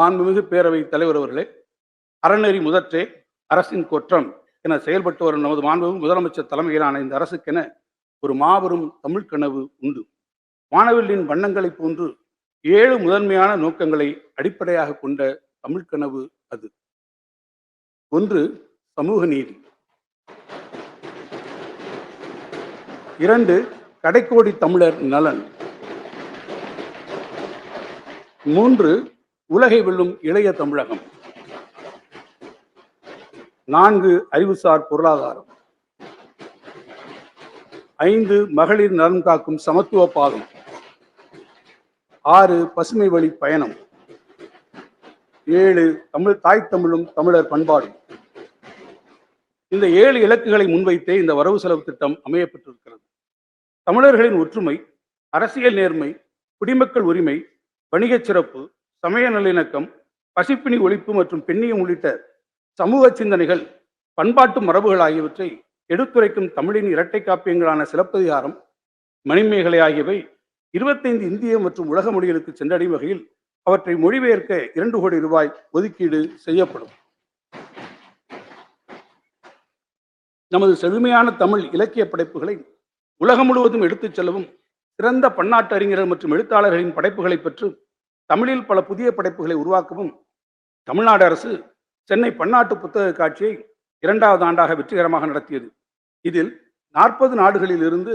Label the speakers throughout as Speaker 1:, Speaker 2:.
Speaker 1: மாண்புமிகு பேரவை தலைவர் அவர்களே அறநெறி முதற்றே அரசின் குற்றம் என செயல்பட்டு வரும் நமது மாண்புமிகு முதலமைச்சர் தலைமையிலான இந்த அரசுக்கென ஒரு மாபெரும் தமிழ் கனவு உண்டு. வானவில்லின் வண்ணங்களைப் போன்று ஏழு முதன்மையான நோக்கங்களை அடிப்படையாக கொண்ட தமிழ் கனவு அது. ஒன்று சமூக நீதி. இரண்டு கடைக்கோடி தமிழர் நலன். மூன்று உலகை வெல்லும் இளைய தமிழகம். நான்கு அறிவுசார் பொருளாதாரம். ஐந்து மகளிர் நலன் காக்கும் சமத்துவ பாதம் ஆறு பசுமை வழி பயணம். ஏழு தமிழ் தாய் தமிழும் தமிழர் பண்பாடும். இந்த ஏழு இலக்குகளை முன்வைத்தே இந்த வரவு செலவு திட்டம் அமையப்பட்டிருக்கிறது. தமிழர்களின் ஒற்றுமை அரசியல் நேர்மை குடிமக்கள் உரிமை வணிகச் சிறப்பு சமய நல்லிணக்கம் பசிப்பினி ஒழிப்பு மற்றும் பெண்ணியம் உள்ளிட்ட சமூக சிந்தனைகள் பண்பாட்டு மரபுகள் ஆகியவற்றை எடுத்துரைக்கும் தமிழின் இரட்டை காப்பியங்களான சிலப்பதிகாரம் மணிமேகலை ஆகியவை இருபத்தைந்து இந்திய மற்றும் உலக மொழிகளுக்கு சென்றடையும் வகையில் அவற்றை மொழிபெயர்க்க இரண்டு கோடி ரூபாய் ஒதுக்கீடு செய்யப்படும். நமது செழுமையான தமிழ் இலக்கிய படைப்புகளை உலகம் முழுவதும் எடுத்துச் செல்லவும் சிறந்த பன்னாட்டு அறிஞர்கள் மற்றும் எழுத்தாளர்களின் படைப்புகளை பெற்று தமிழில் பல புதிய படைப்புகளை உருவாக்கவும் தமிழ்நாடு அரசு சென்னை பன்னாட்டு புத்தக காட்சியை இரண்டாவது ஆண்டாக வெற்றிகரமாக நடத்தியது. இதில் நாற்பது நாடுகளில் இருந்து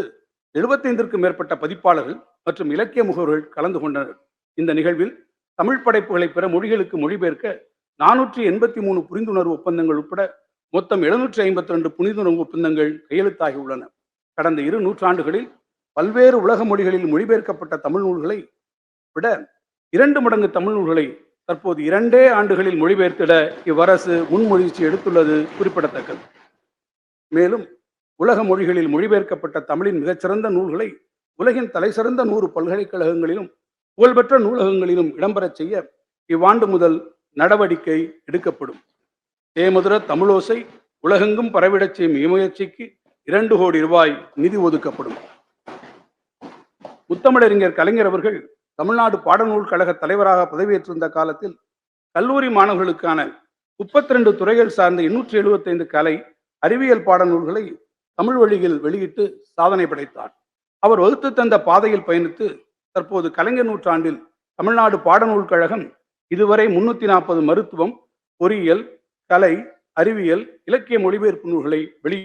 Speaker 1: எழுபத்தைந்திற்கும் மேற்பட்ட பதிப்பாளர்கள் மற்றும் இலக்கிய முகவர்கள் கலந்து கொண்டனர். இந்த நிகழ்வில் தமிழ் படைப்புகளை பிற மொழிகளுக்கு மொழிபெயர்க்க நானூற்றி எண்பத்தி மூணு புரிந்துணர்வு ஒப்பந்தங்கள் உட்பட மொத்தம் எழுநூற்றி ஐம்பத்தி ரெண்டு புரிந்துணர்வு ஒப்பந்தங்கள் கையெழுத்தாகி உள்ளன கடந்த இரு நூற்றாண்டுகளில் பல்வேறு உலக மொழிகளில் மொழிபெயர்க்கப்பட்ட தமிழ் நூல்களை விட இரண்டு மடங்கு தமிழ் நூல்களை தற்போது இரண்டே ஆண்டுகளில் மொழிபெயர்த்திட இவ்வரசு முன்மொழிச்சி எடுத்துள்ளது குறிப்பிடத்தக்கது. மேலும் உலக மொழிகளில் மொழிபெயர்க்கப்பட்ட தமிழின் மிகச்சிறந்த நூல்களை உலகின் தலைசிறந்த நூறு பல்கலைக்கழகங்களிலும் புகழ்பெற்ற நூலகங்களிலும் இடம்பெறச் செய்ய இவ்வாண்டு முதல் நடவடிக்கை எடுக்கப்படும். தேமதுர தமிழோசை உலகெங்கும் பரவிடச் செய்யும் இம்முயற்சிக்கு இரண்டு கோடி ரூபாய் நிதி ஒதுக்கப்படும். முத்தமிழறிஞர் கலைஞர் அவர்கள் தமிழ்நாடு பாடநூல் கழக தலைவராக பதவியேற்றிருந்த காலத்தில் கல்லூரி மாணவர்களுக்கான முப்பத்தி ரெண்டு துறைகள் சார்ந்த எண்ணூற்றி எழுபத்தைந்து கலை அறிவியல் பாடநூல்களை தமிழ் வழியில் வெளியிட்டு சாதனை படைத்தார். அவர் வகுத்து தந்த பாதையில் பயணித்து தற்போது கலைஞர் நூற்றாண்டில் தமிழ்நாடு பாடநூல் கழகம் இதுவரை முன்னூத்தி நாற்பது மருத்துவம் பொறியியல் கலை அறிவியல் இலக்கிய மொழிபெயர்ப்பு நூல்களை வெளி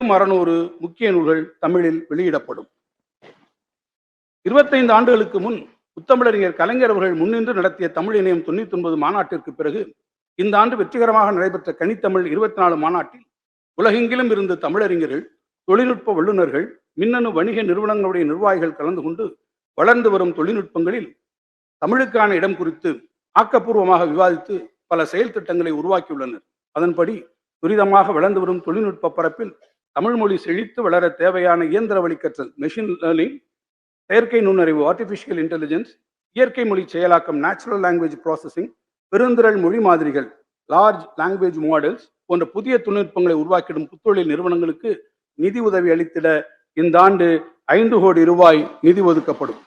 Speaker 1: அறுநூறு முக்கிய நூல்கள் தமிழில் வெளியிடப்படும். இருபத்தைந்து ஆண்டுகளுக்கு முன் முத்தமிழறிஞர் கலைஞர் அவர்கள் முன்னின்று நடத்திய தமிழ் இணையம் தொண்ணூத்தி ஒன்பது மாநாட்டிற்கு பிறகு இந்த ஆண்டு வெற்றிகரமாக நடைபெற்ற கனித்தமிழ் இருபத்தி நாலு மாநாட்டில் உலகெங்கிலும் இருந்து தமிழறிஞர்கள் தொழில்நுட்ப வல்லுநர்கள் மின்னணு வணிக நிறுவனங்களுடைய நிர்வாகிகள் கலந்து கொண்டு வளர்ந்து வரும் தொழில்நுட்பங்களில் தமிழுக்கான இடம் குறித்து ஆக்கப்பூர்வமாக விவாதித்து பல செயல் திட்டங்களை உருவாக்கியுள்ளனர். அதன்படி துரிதமாக வளர்ந்து வரும் தொழில்நுட்ப பரப்பில் தமிழ் மொழி செழித்து வளர தேவையான இயந்திர வழி கற்றல் மெஷின் லேர்னிங் செயற்கை நுண்ணறிவு ஆர்டிஃபிஷியல் இன்டெலிஜென்ஸ் இயற்கை மொழி செயலாக்கம் நேச்சுரல் லாங்குவேஜ் ப்ராசஸிங் பெருந்திரள் மொழி மாதிரிகள் லார்ஜ் லாங்குவேஜ் மாடல்ஸ் போன்ற புதிய தொழில்நுட்பங்களை உருவாக்கிடும் புத்தொழில் நிறுவனங்களுக்கு நிதி உதவி அளித்திட இந்த ஆண்டு ஐந்து கோடி ரூபாய் நிதி ஒதுக்கப்படும்.